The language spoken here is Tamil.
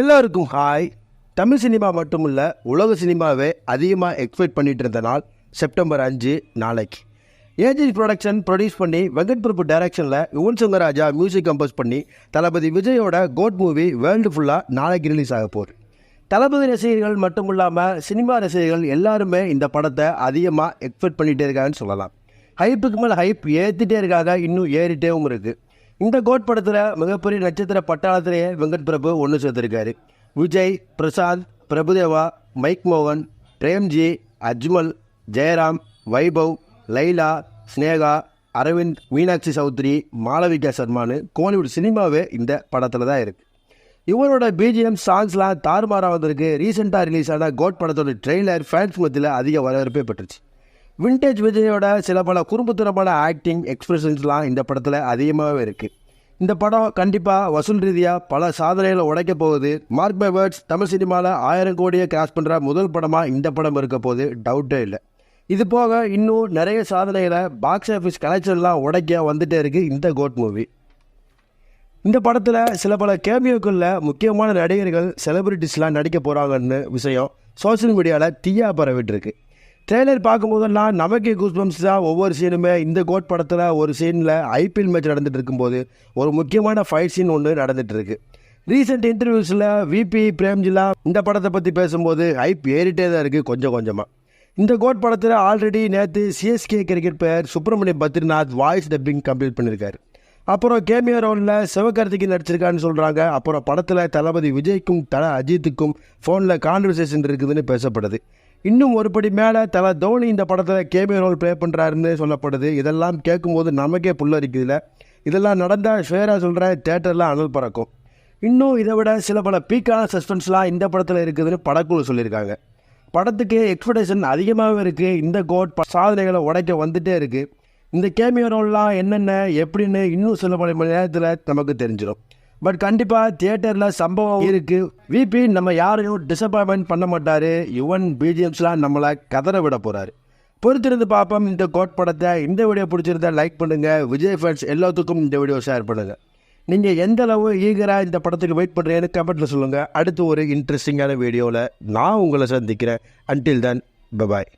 எல்லாருக்கும் ஹாய். தமிழ் சினிமா மட்டுமில்ல உலக சினிமாவே அதிகமாக எக்ஸ்பெக்ட் பண்ணிட்டு இருந்த நாள் செப்டம்பர் அஞ்சு நாளைக்கு. ஏஜி ப்ரொடக்ஷன் ப்ரொடியூஸ் பண்ணி வெங்கட் பிரபு டைரக்ஷனில் யுவன் சங்கர் ராஜா மியூசிக் கம்போஸ் பண்ணி தளபதி விஜயோட கோட் மூவி வேர்ல்டு ஃபுல்லாக நாளைக்கு ரிலீஸ் ஆக போகுது. தளபதி ரசிகர்கள் மட்டும் இல்லாமல் சினிமா ரசிகர்கள் எல்லாருமே இந்த படத்தை அதிகமாக எக்ஸ்பெக்ட் பண்ணிகிட்டே இருக்காங்கன்னு சொல்லலாம். ஹைப்புக்கு மேலே ஹைப் ஏற்றிட்டே இருக்காங்க இன்னும் ஏறிட்டேவும் இருக்குது இந்த கோட் படத்தில் மிகப்பெரிய நட்சத்திர பட்டாளத்திலேயே வெங்கட் பிரபு ஒன்று சேர்த்துருக்காரு. விஜய் பிரசாந்த் பிரபுதேவா மைக் மோகன் பிரேம்ஜி அஜ்மல் ஜெயராம் வைபவ் லைலா ஸ்னேகா அரவிந்த் மீனாட்சி சௌத்ரி மாளவிகா சர்மானு கோலிவுட் சினிமாவே இந்த படத்தில் தான் இருக்குது இவரோட பிஜிஎம் சாங்ஸ்லாம் தாறுமாறாக வந்திருக்கு ரீசெண்டாக ரிலீஸ் ஆன கோட் படத்தோட ட்ரெய்லர் ஃபேன்ஸ் மத்தியில் அதிக வரவேற்பே பெற்றுச்சு. விண்டேஜ் விஜயோட சில பல குறும்புத்தனமான ஆக்டிங் எக்ஸ்பிரஷன்ஸ்லாம் இந்த படத்தில் அதிகமாகவே இருக்குது இந்த படம் கண்டிப்பாக வசூல் ரீதியாக பல சாதனைகளை உடைக்க போகுது. மார்க் பை வேர்ட்ஸ் தமிழ் சினிமாவில் ஆயிரம் கோடியை கிராஸ் பண்ணுற முதல் படமாக இந்த படம் இருக்க போது டவுட்டே இல்லை. இது போக இன்னும் நிறைய சாதனைகளை பாக்ஸ் ஆஃபீஸ் கலெக்ஷன்லாம் உடைக்க வந்துட்டே இருக்குது இந்த கோட் மூவி இந்த படத்தில் சில பல கேமியோக்களில் முக்கியமான நடிகர்கள் செலிபிரிட்டிஸ்லாம் நடிக்க போகிறாங்கன்னு விஷயம் சோஷியல் மீடியாவில் தீயா பரவிட்டுருக்கு ட்ரெய்லர் பார்க்கும்போதெல்லாம் நமக்கே கூஸ்பம்ஸ் தான் ஒவ்வொரு சீனுமே இந்த கோட் படத்தில் ஒரு சீனில் ஐபிஎல் மேட்ச் நடந்துட்டு இருக்கும்போது ஒரு முக்கியமான ஃபைட் சீன் ஒன்று நடந்துட்டு இருக்கு. ரீசெண்ட் இன்டர்வியூஸில் விபி பிரேம்ஜிலா இந்த படத்தை பற்றி பேசும்போது ஹைப் ஏறிட்டே தான் இருக்குது கொஞ்சம் கொஞ்சமாக இந்த கோட் படத்தில் ஆல்ரெடி நேற்று CSK cricket player Subramaniam Badrinath voice dubbing complete பண்ணியிருக்காரு அப்புறம் கேமியோ ரோலில் சிவகார்த்திகேயன் நடிச்சிருக்கான்னு சொல்கிறாங்க அப்புறம் படத்தில் தளபதி விஜய்க்கும் தல அஜித்துக்கும் ஃபோனில் கான்வர்சேஷன் இருக்குதுன்னு பேசப்படுது. இன்னும் ஒருபடி மேலே தல தோனி இந்த படத்தில் கேமியோ ரோல் ப்ளே பண்ணுறாருன்னு சொல்லப்படுது. இதெல்லாம் கேட்கும்போது நமக்கே புல்லரிக்குதுல. இதெல்லாம் நடந்தால் ஷேராக சொல்கிற தேட்டர்லாம் அனல் பறக்கும். இன்னும் இதை விட சில பல பீக்கான சஸ்பென்ஸ்லாம் இந்த படத்தில் இருக்குதுன்னு படக்குழு சொல்லியிருக்காங்க. படத்துக்கு எக்ஸ்பெக்டேஷன் அதிகமாகவே இருக்குது இந்த கோட் ப- சாதனைகளை உடைக்க வந்துட்டே இருக்குது இந்த கேமியோ ரோல்லாம் என்னென்ன எப்படின்னு இன்னும் சில பல மணி நேரத்தில் நமக்கு தெரிஞ்சிடும் பட் கண்டிப்பாக தியேட்டரில் சம்பவம் இருக்குது விபி நம்ம யாரையும் டிசப்பாயின்மெண்ட் பண்ண மாட்டார். யுவன் பிஜிஎம்ஸ்லாம் நம்மளை கதற விட போகிறாரு பொறுத்திருந்து பார்ப்போம். இந்த கோட் படத்தை இந்த வீடியோ பிடிச்சிருந்தா லைக் பண்ணுங்கள் விஜய் ஃபேன்ஸ் எல்லாத்துக்கும் இந்த வீடியோ ஷேர் பண்ணுங்கள் நீங்கள் எந்த அளவு ஈகராக இந்த படத்துக்கு வெயிட் பண்ணுறீங்கன்னு கமெண்ட்டில் சொல்லுங்கள் அடுத்து ஒரு இன்ட்ரெஸ்டிங்கான வீடியோவில் நான் உங்களை சந்திக்கிறேன். அன்டில் தன் பபாய்